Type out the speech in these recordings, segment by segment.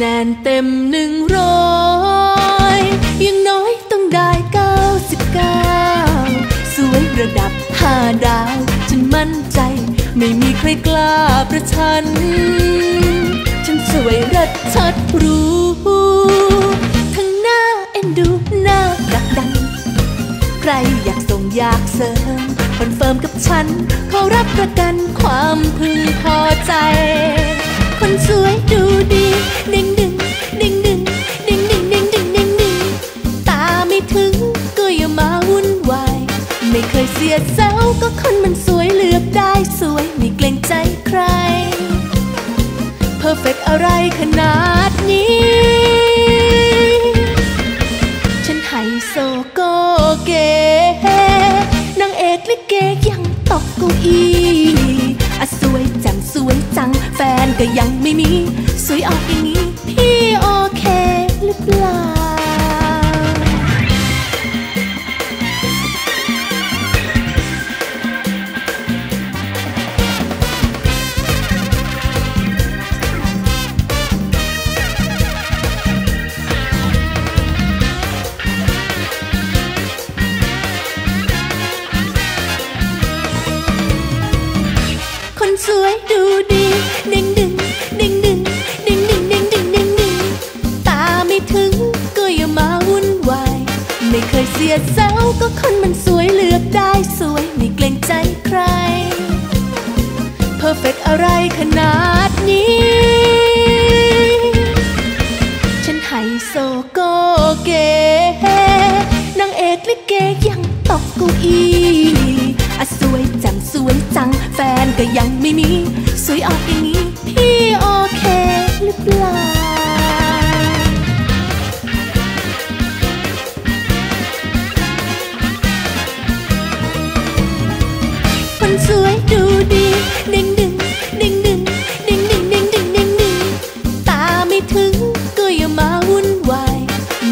แนเต็มหนึ่งร้อยยังน้อยต้องได้เก้าสิบเก้าสวยระดับห้าดาว ฉันมั่นใจ ไม่มีใครกล้าประชัน ฉันสวยรัดชัดรู้ ทั้งหน้าเอ็นดูหน้ารักดัง ใครอยากส่งอยากเสริมคอนเฟิร์มกับฉัน เขารับประกันความพึง เสียเซลก็คนมันสวยเลือกได้สวยไม่เกรงใจใคร เพอร์เฟกอะไรขนาดนี้ ฉันไฮโซโกเกนางเอกลิเกยังตกเก้าอี้อะสวย คนมันสวยเลือกได้สวยไม่เกรงใจใคร เพอร์เฟกอะไรขนาดนี้ ฉันไฮโซโกเกนางเอกลิเกยังตกก้าอี้อะสวยจังสวยจังแฟนก็ยังไม่มี สวยออกอย่างนี้ พี่โอเคหรือเปล่า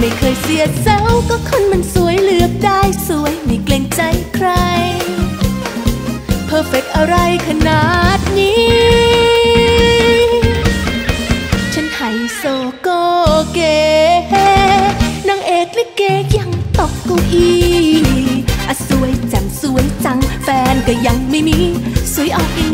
ไม่เคยเสียเซาก็คนมันสวยเลือกได้สวยไม่เกรงใจใคร เพอร์เฟกอะไรขนาดนี้ ฉันไฮโซโกเกนางเอกลิเกยังตกเก้าอี้อะสวยจังสวยจังแฟนก็ยังไม่มี สวยออกอี